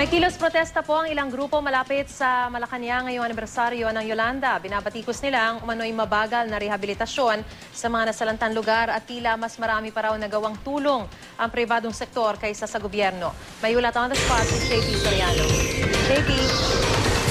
May kilos protesta po ang ilang grupo malapit sa Malacanang ngayong anibersaryo ng Yolanda. Binabatikos nila ang umano'y mabagal na rehabilitasyon sa mga nasalantang lugar at tila mas marami pa raw nagawang tulong ang pribadong sektor kaysa sa gobyerno. May ulat on the spot si JP Soriano. JP,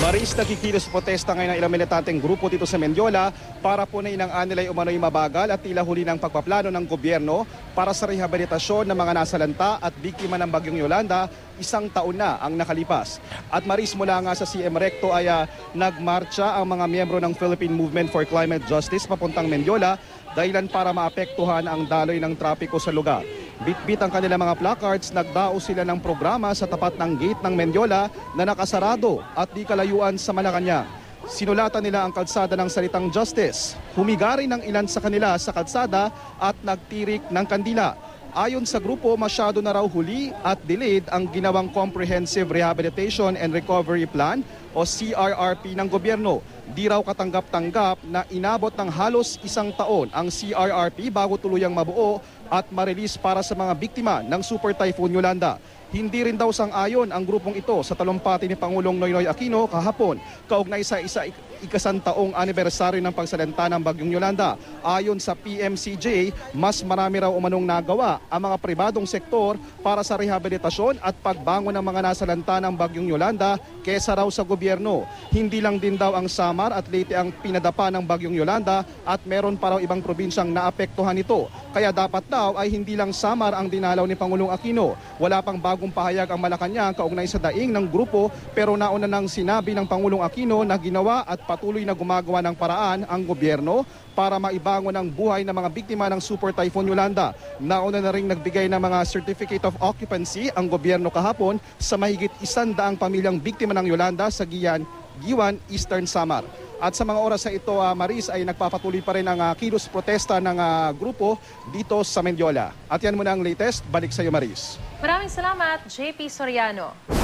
Maris, nagkikilos protesta ngayon ng ilang militanteng grupo dito sa Mendiola para po na inang nila umano'y mabagal at tila huli ng pagpaplano ng gobyerno para sa rehabilitasyon ng mga nasalanta at biktima ng bagyong Yolanda isang taon na ang nakalipas. At Maris, mula nga sa CM Recto ay ah, nagmarcha ang mga miyembro ng Philippine Movement for Climate Justice papuntang Mendiola dahilan para maapektuhan ang daloy ng trapiko sa lugar. Bitbit ang kanilang mga placards, nagdao sila ng programa sa tapat ng gate ng Mendiola na nakasarado at di kalayuan sa Malacanang. Sinulatan nila ang kalsada ng salitang justice. Humiga rin ang ilan sa kanila sa kalsada at nagtirik ng kandila. Ayon sa grupo, masyado na raw huli at delayed ang ginawang Comprehensive Rehabilitation and Recovery Plan o CRRP ng gobyerno. Di raw katanggap-tanggap na inabot ng halos isang taon ang CRRP bago tuluyang mabuo at ma-release para sa mga biktima ng Super Typhoon Yolanda. Hindi rin daw sang-ayon ang grupong ito sa talumpati ni Pangulong Noynoy Aquino kahapon kaugnay sa isa ikasantaong anibersaryo ng pagsalenta ng Bagyong Yolanda. Ayon sa PMCJ, mas marami raw umanong nagawa ang mga pribadong sektor para sa rehabilitasyon at pagbangon ng mga nasalanta ng Bagyong Yolanda kesa raw sa gobyerno. Hindi lang din daw ang Samar at Leyte ang pinadapa ng Bagyong Yolanda at meron pa raw ibang probinsyang naapektuhan nito. Kaya dapat daw ay hindi lang Samar ang dinalaw ni Pangulong Aquino. Wala pang bagong pahayag ang Malacanang kaugnay sa daing ng grupo pero nauna nang sinabi ng Pangulong Aquino na ginawa at patuloy na gumagawa ng paraan ang gobyerno para maibangon ang buhay ng mga biktima ng Super Typhoon Yolanda. Nauna na rin nagbigay ng mga Certificate of Occupancy ang gobyerno kahapon sa mahigit isandaang pamilyang biktima ng Yolanda sa Giyan, Giwan, Eastern Samar. At sa mga oras sa ito, ah, Maris, ay nagpapatuloy pa rin ang ah, kilos protesta ng ah, grupo dito sa Mendiola. At yan muna ang latest. Balik sa iyo, Maris. maraming salamat JP Soriano.